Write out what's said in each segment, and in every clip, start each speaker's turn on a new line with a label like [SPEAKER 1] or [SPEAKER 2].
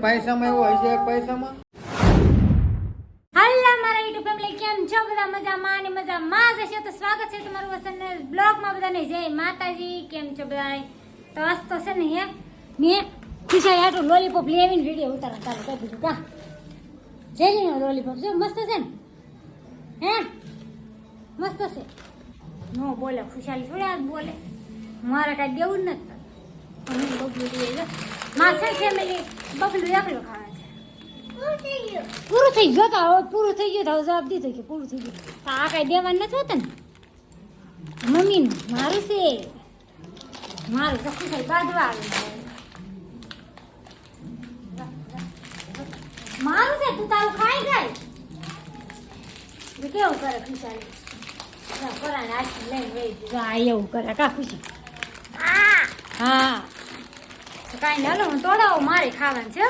[SPEAKER 1] પૈસામાં એવો છે પૈસામાં?
[SPEAKER 2] હાલા મારા યુટ્યુબ ફેમિલી કેમ છો? બધા મજામાં અને મજામાં જ હશો? તો સ્વાગત છે તમારું વસંત બ્લોગમાં બધાને. જય માતાજી કેમ છો બધા તો આજ તો છે ને હે? મેં હાટું લોલીપોપ લેવીને વીડિયો ઉતારવા ચાલુ કરી દીધું. કા? જેલીનો લોલીપોપ જો મસ્ત છે ને? હે? મસ્ત છે? નો બોલે ખુશાલી થોડી આજ બોલે. મારે કાંઈ દેવું જ નથી બબલું લઈ લો મારે છે ફેમિલી બબલું એકલું ખાવા છે. પૂરું થઈ ગયું. તો હવે પૂરું થઈ ગયું હવે જવાબ દીધો કે પૂરું થઈ ગયું. તો આ કઈ દેવાનું નથી હોતું ને? મમ્મીનું મારું છે. મારું ચોખ્ખું થઈ બાંધવા આવે મારું છે? તું તારું ખાઈ તો કેવું કરે ખુશાલી? પરાણે આખી લઈને આ એવું કરે. કા ખુશી? હા. કાંઈ હાલો હું તોડાવો મારે ખાવાનું છે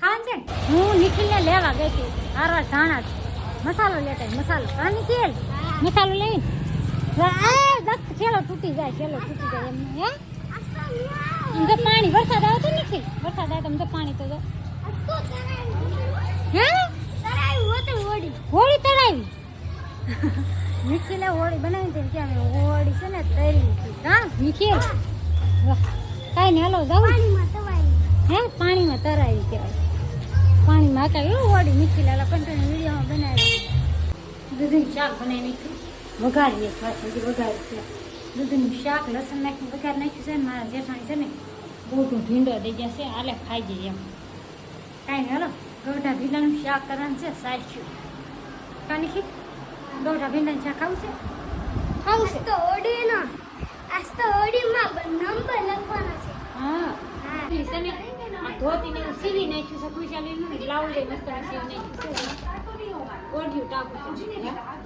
[SPEAKER 2] ખાવાનું છે ને? હું નિખિલને લેવા ગઈ હતી હારવાર ધાણા. મસાલો લેતા મસાલો. હા નિખિલ? મસાલો લઈને. ખેલો તૂટી જાય ખેલો તૂટી જાય એમ હે? તો પાણી વરસાદ આવે તો નિખિલ વરસાદ આવે તો પાણી તો હે? નિખિલે હોળી બનાવી હતી ને કે અમે હોળી છે ને તરી હતી. હા? નિખિલ. કાંઈ નહીં હાલો જાઉં. હે? પાણીમાં તરાવી કહેવાય. પાણીમાં હતા એવું હોળી નિખિલ આલા કન્ટિન્યુ વિડીયોમાં બનાવી દૂધનું શાક બનાવી નાખ્યું. વઘારીએ ખાસ વઘારી છે. દૂધનું શાક લસણ નાખ્યું વઘાર નાખ્યું છે ને મારા જેઠાણી છે ને બહુ ભીંડો દઈ ગયા છે આલે ખાઈ જઈએ એમ. કાંઈ નહીં હાલો. ગૌઢા ભીંડાનું શાક કરવાનું છે સાચું કાંઈ ખી ગૌઢા ભીંડાનું શાક છે? છે હા. પેલી છે ને આ ધોતીને એવું સીવી નાખ્યું છે. ખુશાલીનું બ્લાઉઝ એ મસ્ત સીવી નાખ્યું છે. ઓઢિયું ટાંકું છે.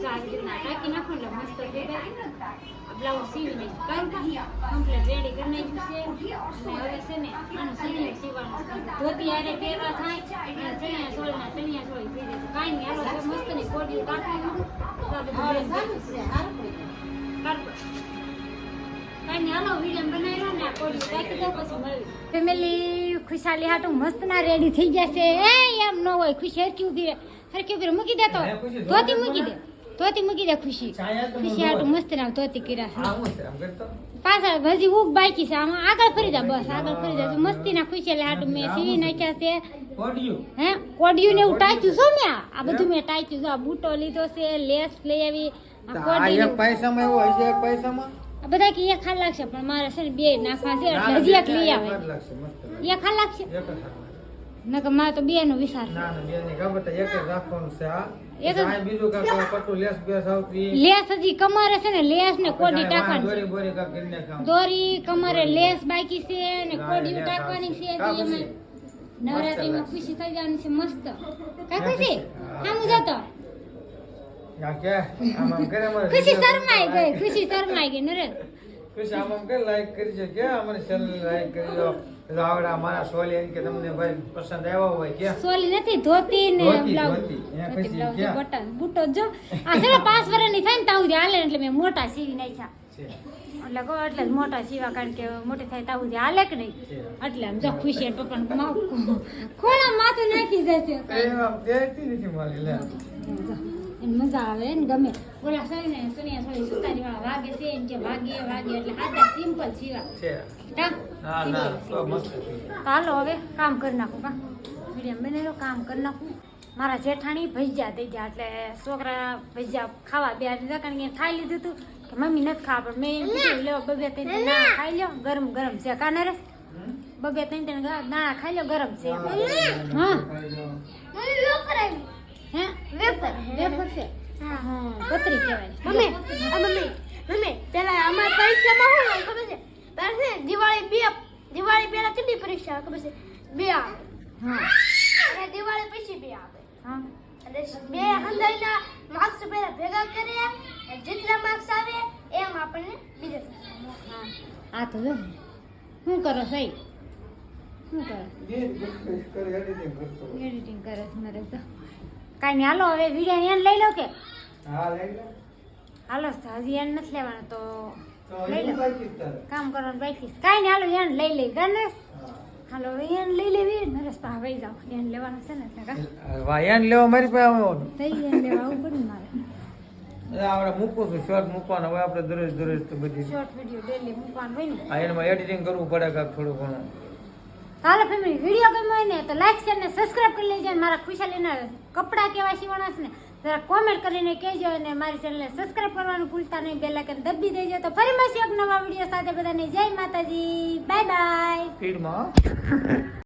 [SPEAKER 2] જો આવી રીતના નાખો એટલે મસ્ત થઈ જાય. બ્લાઉઝ સીવી નાખ્યું. કમ્પ્લીટ રેડી કરી નાખ્યું છે. હવે છે ને આનું ધોતી હારે પહેરવા થાય. ચણિયા ચોળના ચણિયા ચોળી થઈ જાય કાંઈ નહીં. હાલો મસ્તની કોડિયું ટાંકવાનું ફેમિલી ખુશાલી હાટું મસ્ત ના રેડી થઈ જશે. એમ ન હોય ખુશી હરકી ઊભી હરકી ઊભી મૂકી દે તો. ધોતી મૂકી દે. ધોતી મૂકી દે ખુશી. ખુશી આટું મસ્ત ના ધોતી કર્યા પાછળ હજી ઉગ બાકી છે. આમાં આગળ ફરી જા બસ આગળ ફરી જા મસ્તી ના ખુશી એટલે આટું મેં સીવી નાખ્યા છે. હે? કોડિયું ને એવું ટાચ્યું છો મેં? આ બધું મેં ટાચ્યું છે. આ બૂટો લીધો છે લેસ લઈ આવી આ કોડિયું.
[SPEAKER 1] પૈસામાં એવો હોય છે એક પૈસામાં?
[SPEAKER 2] બધા કે એક ખાલ લાગશે પણ મારે છે ને બે નાખવા છે એટલે હજી એક લઈ આવે. એક લાગશે. નકર મારે તો બે નો વિચાર
[SPEAKER 1] ના ના બેની ખબર તો એક જ રાખવાનું છે આ
[SPEAKER 2] એક જ-
[SPEAKER 1] બીજું કાંઈક પટુ લેસ બેસ આવતી.
[SPEAKER 2] લેસ હજી કમરે છે ને લેસ ને કોડી ટાકવાની
[SPEAKER 1] દોરી બોરી કાંઈક કરીને ખાવાનું.
[SPEAKER 2] દોરી કમરે લેસ બાકી છે ને કોડી ટાકવાની છે. હજી એમાં નવરાત્રીમાં ખુશી થઈ જવાની છે મસ્ત. કા ખુશી?
[SPEAKER 1] આમ જતો
[SPEAKER 2] ખુશી શરમાઈ ગઈ ખુશી શરમાઈ ગઈ નરેશ
[SPEAKER 1] આમ કે લાઈક કરી છે કે અમારી ચેનલ લાઈક કરી દો તો આવડા મારા સોલી એમ કે તમને ભાઈ પસંદ આવ્યો હોય કે?
[SPEAKER 2] સોલી નથી ધોતી ને બ્લાઉઝ? બટન બુટો જો. આ છે પાંચ વર્ષની થાય ને તાવ હાલે એટલે મેં મોટા સીવી નાખ્યા. એટલે કહો એટલે મોટા સીવા કારણ કે મોટી થાય તાવ હાલે કે નહીં? એટલે આમ જો ખુશી માવ ખોળા માથું નાખી જશે.
[SPEAKER 1] એમાં દેતી નથી મારી લે.
[SPEAKER 2] એને મજા આવે ને ગમે. ઓલા સરી ને સુનિયા સરી સુતારી વાળા વાગે છે એમ કે વાગે વાગે એટલે હાથા સિમ્પલ સીવા
[SPEAKER 1] છે.
[SPEAKER 2] ટા
[SPEAKER 1] ના ના તો મસ્ત છે.
[SPEAKER 2] તો હાલો હવે કામ કરી નાખું કા મીડિયમ બનેલો કામ કરી નાખું. મારા જેઠાણી ભજીયા દઈ ગયા એટલે છોકરા ભજીયા ખાવા બે દીધા કારણ કે ખાઈ લીધું હતું કે મમ્મી નથી ખાવા પણ મેં લેવો બબે તઈ ના દાણા ખાઈ લ્યો ગરમ ગરમ છે. કાને
[SPEAKER 1] રે
[SPEAKER 2] બબે ત્રણ ત્રણ ગા- ખાઈ લ્યો ગરમ છે. હે વેફર વેફર છે. હા. પતરી કહેવાય.
[SPEAKER 3] દિવાળી બે દિવાળી પહેલા કેટલી પરીક્ષા ખબર છે? બે આવે.
[SPEAKER 2] હા.
[SPEAKER 3] અને દિવાળી પછી બે આવે.
[SPEAKER 2] હા.
[SPEAKER 3] અને બે હંધાઈના માર્ક્સ પહેલા ભેગા કરીએ જેટલા માર્ક્સ આવે એમ આપણને બીજે
[SPEAKER 2] હા. આ તો જો શું કરો સહી શું કરો?
[SPEAKER 1] કરી
[SPEAKER 2] એડિટિંગ કરે છે મારે તો. કાંઈ નહીં. હાલો હવે વીડિયો એને લઈ લો કે?
[SPEAKER 1] હા લઈ લો.
[SPEAKER 2] હાલો તો હજી એને નથી લેવાનો તો લઈ
[SPEAKER 1] એનું
[SPEAKER 2] લો. કામ કરવાનું બાકી. કાંઈ નહીં હાલો એને લઈ લઈ ગણેશ. હાલો એને લઈ લેવી. નરેશ પા હવે જાવ એને લેવાનું છે ને એટલે વાહ
[SPEAKER 1] વાયાને લેવા મારી પાસે આવો.
[SPEAKER 2] થઈ એને લેવા આવું પડે મારે.
[SPEAKER 1] આપણે મૂકું છું શોર્ટ મૂકવાનો. હોય આપણે દરરોજ દરરોજ તો બધી
[SPEAKER 2] શોર્ટ વીડિયો ડેલી મૂકવાનું હોય ને.
[SPEAKER 1] આ એમાં એડિટિંગ કરવું પડે કાંક થોડું ઘણું.
[SPEAKER 2] હાલો ફેમિલી વીડિયો ગમ્યો હોય ને તો લાઈક શેર ને સબસ્ક્રાઇબ કરી લેજો અને મારા ખુશાલીના કપડાં કેવા છે ને જરા કોમેન્ટ કરીને કહેજો અને મારી ચેનલને સબસ્ક્રાઇબ કરવાનું ભૂલતા નહીં બેલ આઇકન દબી દેજો. તો ફરી મળશે એક નવા વીડિયો સાથે બધાને. જય માતાજી બાય બાય
[SPEAKER 1] સ્પીડમાં